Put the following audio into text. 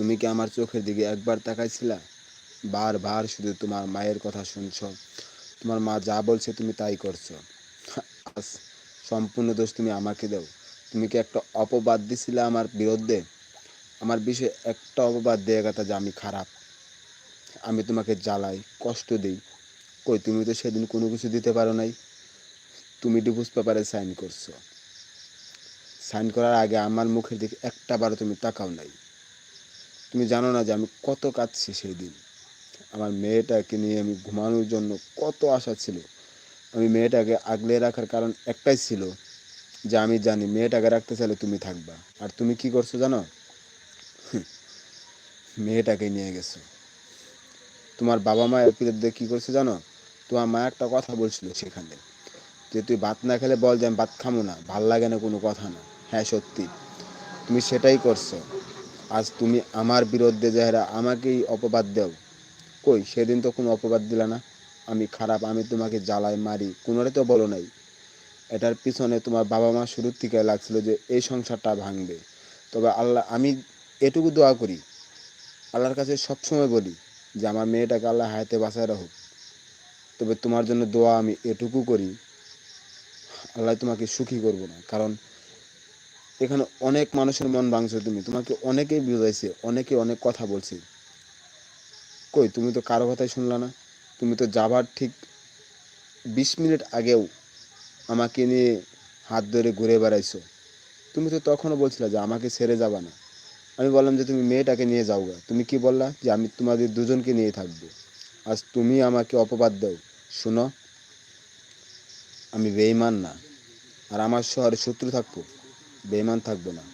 তুমি কি আমার চোখের দিকে একবার তাকাইছিলা? বারবার শুধু তোমার মায়ের কথা শুনছ। তোমার মা যা বলছে তুমি তাই করছ। আজ সম্পূর্ণ দোষ তুমি আমাকে দাও। তুমি কি একটা অপবাদ দিছিলে আমার বিরুদ্ধে? আমার বিষয়ে একটা অপবাদ দেয়া কথা যে আমি খারাপ। আমি তোমাকে জ্বালাই, কষ্ট দিই। কই, তুমি তো সেদিন কোনো কিছু দিতে পারো নাই। তুমি ডিভোর্স পেপারে সাইন করছ। সাইন করার আগে আমার মুখের দিকে একটা বারও তুমি তাকাও নাই। তুমি জানো না যে আমি কত কাঁদছি সেই দিন আমার মেয়েটাকে নিয়ে আমি ঘুমানোর জন্য কত আশা ছিল। আমি মেয়েটাকে আগলে রাখার কারণ একটাই ছিল যে আমি জানি মেয়েটাকে রাখতে চাইলে তুমি থাকবা। আর তুমি কি করছ জানো? মেয়েটাকে নিয়ে গেছো। তোমার বাবা মায়ের বিরুদ্ধে কী করছে জানো? তোমার মা একটা কথা বলছিল সেখানে যে তুই ভাত না খেলে বল যে আমি ভাত খামো না, ভালো লাগে না কোনো কথা না। হ্যাঁ সত্যি। তুমি সেটাই করছ। আজ তুমি আমার বিরুদ্ধে যারা আমাকেই অপবাদ দাও। কই, সেদিন তো কোনো অপবাদ দিলা না। আমি খারাপ, আমি তোমাকে জ্বালাই মারি। কোনোরে তো বলো নাই। এটার পিছনে তোমার বাবা মা শুরুর থেকে লাগছিল যে এই সংসারটা ভাঙবে। তবে আল্লাহ, আমি এটুকু দোয়া করি। আল্লাহর কাছে সবসময় বলি যে আমার মেয়েটাকে আল্লাহ হায়াতে বাঁচায় রাখুক। তবে তোমার জন্য দোয়া আমি এটুকু করি। আল্লাহ তোমাকে সুখী করব না। কারণ এখানে অনেক মানুষের মন ভাঙছো তুমি। তোমাকে অনেকেই বুঝাইছে, অনেকে অনেক কথা বলছে। কই, তুমি তো কারও কথাই শুনলা না। তুমি তো যাবার ঠিক বিশ মিনিট আগেও আমাকে নিয়ে হাত ধরে ঘুরে বেড়াইছো। তুমি তো তখনও বলছিলে যে আমাকে ছেড়ে যাবা না। আমি বললাম যে তুমি মেয়েটাকে নিয়ে যাও গা। তুমি কি বললা যে আমি তোমাদের দুজনকে নিয়ে থাকব। আজ তুমি আমাকে অপবাদ দাও। শুনো, আমি বেইমান না। আর আমার শহরে শত্রু থাকব। বেইমান থাকব না।